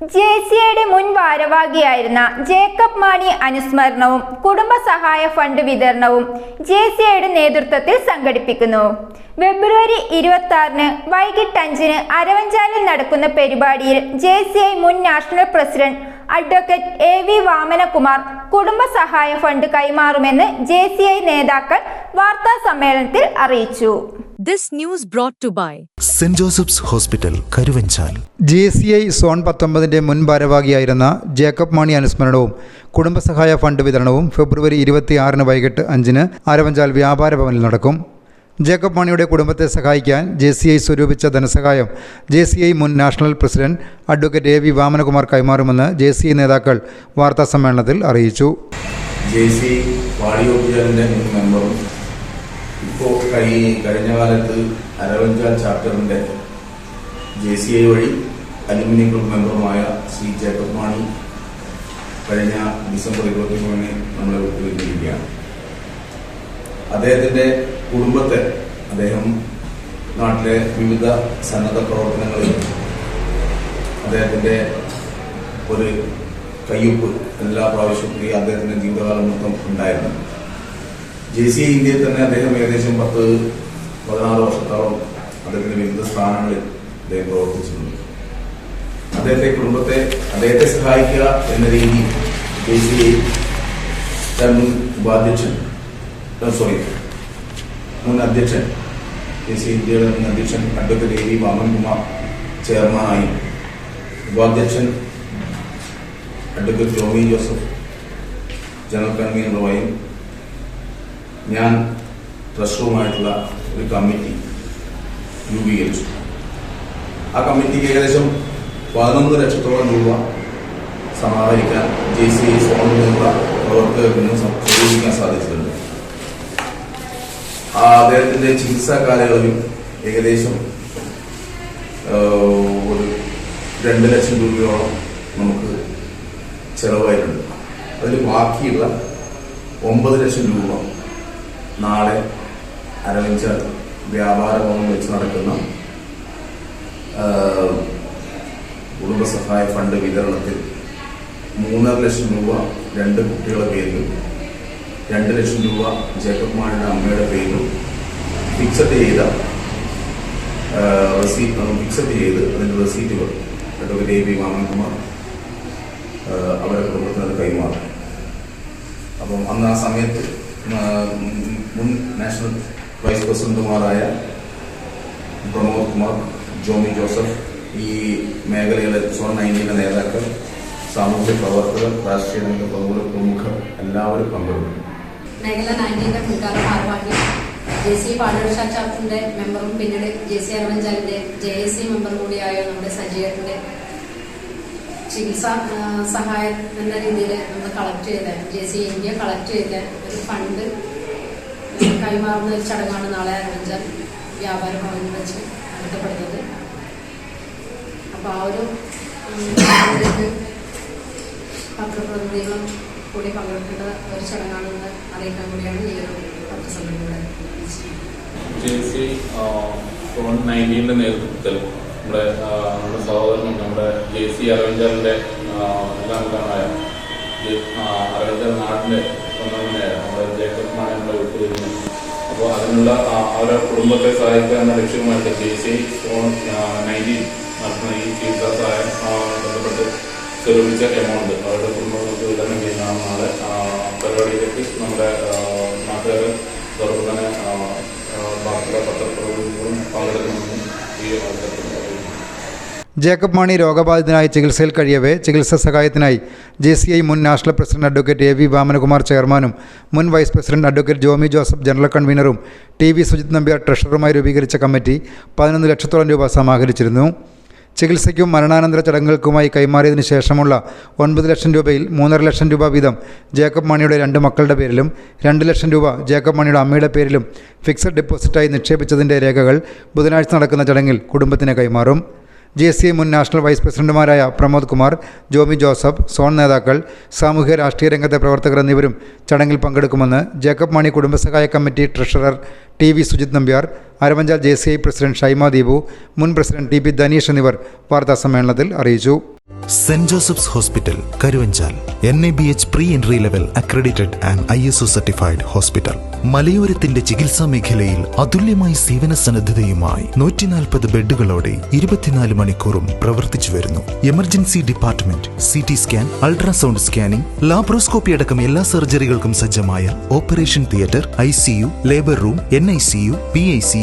J സിയുടെ മുൻ ഭാരവാഹിയായിരുന്ന ജേക്കബ് മാണി അനുസ്മരണവും കുടുംബ സഹായ ഫണ്ട് വിതരണവും ജെ സിയുടെ നേതൃത്വത്തിൽ സംഘടിപ്പിക്കുന്നു. ഫെബ്രുവരി ഇരുപത്തി ആറിന് വൈകിട്ട് അഞ്ചിന് അരവഞ്ചാലിൽ നടക്കുന്ന പരിപാടിയിൽ ജെ സി ഐ മുൻ national president advocate A V Vamanakumar കുടുംബസഹായ fund കൈമാറുമെന്ന് ജെ സി ഐ നേതാക്കൾ വാർത്താ സമ്മേളനത്തിൽ അറിയിച്ചു. This news brought to by saint Joseph's hospital Karuvanchal J C I zone പത്തൊമ്പതിന്റെ മുൻ ഭാരവാഹിയായിരുന്ന ജേക്കബ് മാണി അനുസ്മരണവും കുടുംബസഹായ ഫണ്ട് വിതരണവും ഫെബ്രുവരി ഇരുപത്തിയാറിന് വൈകിട്ട് അഞ്ചിന് ആരവഞ്ചാൽ വ്യാപാര ഭവനിൽ നടക്കും. ജേക്കബ് മാണിയുടെ കുടുംബത്തെ സഹായിക്കാൻ ജെ സി ഐ സ്വരൂപിച്ച ധനസഹായം ജെ സി ഐ മുൻ national president advocate A V Vamanakumar കൈമാറുമെന്ന് J C I നേതാക്കൾ വാർത്താസമ്മേളനത്തിൽ അറിയിച്ചു. ജെ സി വാടിയോപ്പിയാലിന്റെ മുൻ മെമ്പറും ഇപ്പോൾ കഴിഞ്ഞ കഴിഞ്ഞ കാലത്ത് അരവഞ്ചാൽ ചാപ്റ്ററിന്റെ ജെ സി ഐ വഴി അലുമിനി ഗ്രൂപ്പ് മെമ്പറുമായ ശ്രീ ജേക്കബ് മാണി കഴിഞ്ഞ ഡിസംബർ ഇരുപത്തി മൂന്നിന് നമ്മളെ വിട്ടുവരുന്നിരിക്കുകയാണ് അദ്ദേഹത്തിന്റെ കുടുംബത്തെ അദ്ദേഹം നാട്ടിലെ വിവിധ സന്നദ്ധ പ്രവർത്തനങ്ങളിൽ അദ്ദേഹത്തിന്റെ ഒരു കയ്യൊപ്പ് എല്ലാ പ്രാവശ്യവും ഈ അദ്ദേഹത്തിന്റെ ജീവിതകാലം മൊത്തം ഉണ്ടായിരുന്നു. ജെ സി ഇന്ത്യയിൽ തന്നെ അദ്ദേഹം ഏകദേശം പത്ത് പതിനാറ് വർഷത്തോളം അദ്ദേഹത്തിന്റെ വിവിധ സ്ഥാനങ്ങളിൽ അദ്ദേഹം പ്രവർത്തിച്ചിട്ടുണ്ട്. അദ്ദേഹത്തെ കുടുംബത്തെ അദ്ദേഹത്തെ സഹായിക്കുക എന്ന രീതി ജെ സി മുൻ ഉപാധ്യക്ഷൻ സോറി മുൻ അധ്യക്ഷൻ ജെ സി ഇന്ത്യയുടെ മുൻ അധ്യക്ഷൻ അഡ്വക്കേറ്റ് എ വി വാമൻകുമാർ ചെയർമാനായി ഉപാധ്യക്ഷൻ അഡ്വക്കേറ്റ് ജോമി ജോസഫ് ജനറൽ കൺവീനറുമായും ഞാൻ ട്രഷറുമായിട്ടുള്ള ഒരു കമ്മിറ്റി രൂപീകരിച്ചു. ആ കമ്മിറ്റിക്ക് ഏകദേശം പതിനൊന്ന് ലക്ഷത്തോളം രൂപ സമാഹരിക്കാൻ ജെ സി ഐ സോണിൽ നിന്നുള്ള പ്രവർത്തകർക്ക് സ്വരൂപിക്കാൻ സാധിച്ചിട്ടുണ്ട്. ആ അദ്ദേഹത്തിന്റെ ചികിത്സാ കാലയളവിൽ ഏകദേശം ഒരു രണ്ട് ലക്ഷം രൂപയോളം നമുക്ക് ചെലവായിട്ടുണ്ട്. അതിൽ ബാക്കിയുള്ള ഒമ്പത് ലക്ഷം രൂപ നാളെ ആരംഭിച്ച വ്യാപാര ഭവൻ വെച്ച് നടക്കുന്ന കുടുംബസഹായ ഫണ്ട് വിതരണത്തിൽ മൂന്നര ലക്ഷം രൂപ രണ്ട് കുട്ടികളുടെ പേരിലും രണ്ട് ലക്ഷം രൂപ ജേക്കബ് അമ്മയുടെ പേരിലും ഫിക്സഡ് ചെയ്ത റെസീറ്റ് ഫിക്സഡ് ചെയ്ത് അതിന്റെ റെസീറ്റുകൾ അഡ്വക്കേറ്റ് എ പി മാമൻകുമാർ അവരെ അവരുടെ കുടുംബത്തിന് അത് കൈമാറും. അപ്പം അന്ന് ആ സമയത്ത് നാഷണൽ വൈസ് പ്രസിഡന്റുമാരായ പ്രമോദ് കുമാർ ജോമി ജോസഫ് ഈ മേഖലയിലെ സോൺ നയന്റീന്റെ നേതാക്കൾ സാമൂഹ്യ പ്രവർത്തകർ രാഷ്ട്രീയ രംഗ പ്രമുഖ പ്രമുഖർ എല്ലാവരും പങ്കെടുക്കും. മേഖല നയന്റീന്റെ മുൻകാല ഭാരവാഹി ജെ സി പാലടുഷ ചാർട്ടിന്റെ മെമ്പറും പിന്നീട് ജെ സി അരവഞ്ചാലിന്റെ ജെ എസ് സി മെമ്പർ കൂടിയായ നമ്മുടെ സജീവന്റെ ചികിത്സാ സഹായം എന്ന രീതിയിൽ നമ്മൾ കളക്ട് ചെയ്ത ജെ സി ഇന്ത്യ കളക്ട് ചെയ്ത ഒരു ഫണ്ട് കൈമാറുന്ന ഒരു ചടങ്ങാണ് നാളെ അരവിന്ദൻ വ്യാപാര ഭവനിൽ വെച്ച് നടത്തപ്പെടുന്നത്. അപ്പോൾ ആ ഒരു പത്രപ്രതിനിധികളും കൂടി പങ്കെടുക്കേണ്ട ഒരു ചടങ്ങാണെന്ന് അറിയിക്കാൻ കൂടിയാണ് ഈ ഒരു ഫോൺ നയന്റീന്റെ നേതൃത്വത്തിൽ നമ്മുടെ നമ്മുടെ സഹോദരൻ നമ്മുടെ ജെ സി അരവിന്ദറിന്റെ കാണാൻ അരവിന്ദർ നാടിന്റെ മാണി നമ്മളെ അപ്പോൾ അതിനുള്ള അവരുടെ കുടുംബത്തെ സഹായിക്കുക എന്ന ലക്ഷ്യമായിട്ട് ജെ സി ഫോൺ നയന്റീൻ നടത്തുന്ന ഈ ചികിത്സാ സഹായം ബന്ധപ്പെട്ട് സ്വരൂപിച്ച എമൗണ്ട് അവരുടെ കുടുംബങ്ങൾക്ക് വിതരണം ചെയ്യുന്നതാണ് നാളെ പരിപാടിയിലേക്ക് നമ്മുടെ നാട്ടുകാർ അതോടൊപ്പം തന്നെ ആ, ആ, ബാക്കിയുള്ള പത്രപ്രവർത്തകരും പങ്കെടുക്കണമെന്നും ഈ അവസരത്തിൽ പറയുന്നു ജേക്കബ് മാണി രോഗബാധിതനായി ചികിത്സയിൽ കഴിയവേ ചികിത്സാ സഹായത്തിനായി ജെ സി ഐ മുൻ national president advocate A V Vamanakumar ചെയർമാനും മുൻ vice president advocate Jomy Joseph general കൺവീനറും T V Sujith Nambiar ട്രഷററുമായി രൂപീകരിച്ച കമ്മിറ്റി പതിനൊന്ന് ലക്ഷത്തോളം രൂപ സമാഹരിച്ചിരുന്നു. ചികിത്സയ്ക്കും മരണാനന്തര ചടങ്ങുകൾക്കുമായി കൈമാറിയതിനു ശേഷമുള്ള ഒൻപത് ലക്ഷം രൂപയിൽ മൂന്നര ലക്ഷം രൂപ വീതം ജേക്കബ് മാണിയുടെ രണ്ട് മക്കളുടെ പേരിലും രണ്ട് ലക്ഷം രൂപ ജേക്കബ് മാണിയുടെ അമ്മയുടെ പേരിലും ഫിക്സഡ് ഡെപ്പോസിറ്റായി നിക്ഷേപിച്ചതിന്റെ രേഖകൾ ബുധനാഴ്ച നടക്കുന്ന ചടങ്ങിൽ കുടുംബത്തിന് കൈമാറും. ജി സി മുൻ നാഷണൽ വൈസ് പ്രസിഡന്റുമാരായ പ്രമോദ് കുമാർ ജോമി ജോസഫ് സോൺ നേതാക്കൾ സാമൂഹ്യ രാഷ്ട്രീയ രംഗത്തെ പ്രവർത്തകർ എന്നിവരും ചടങ്ങിൽ പങ്കെടുക്കുമെന്ന് Jacob Mani കുടുംബസഹായ committee treasurer T V Sujith Nambiar Aravanchal J C I president Shaima Deepu മുൻ പ്രസിഡന്റ് ടി പി ധനീഷ് എന്നിവർ വാർത്താസമ്മേളനത്തിൽ അറിയിച്ചു. Saint Joseph's hospital Karuvanchal N A B H pre entry level accredited and I S O certified hospital മലയോരത്തിന്റെ ചികിത്സാ മേഖലയിൽ അതുല്യമായ സേവന സന്നദ്ധതയുമായി നൂറ്റിനാൽപ്പത് ബെഡുകളോടെ ഇരുപത്തിനാല് മണിക്കൂറും പ്രവർത്തിച്ചു വരുന്നു. Emergency department C T scan ultrasound scanning laparoscopy അടക്കം എല്ലാ സർജറികൾക്കും സജ്ജമായ operation theatre I C U labour room N I C U P I C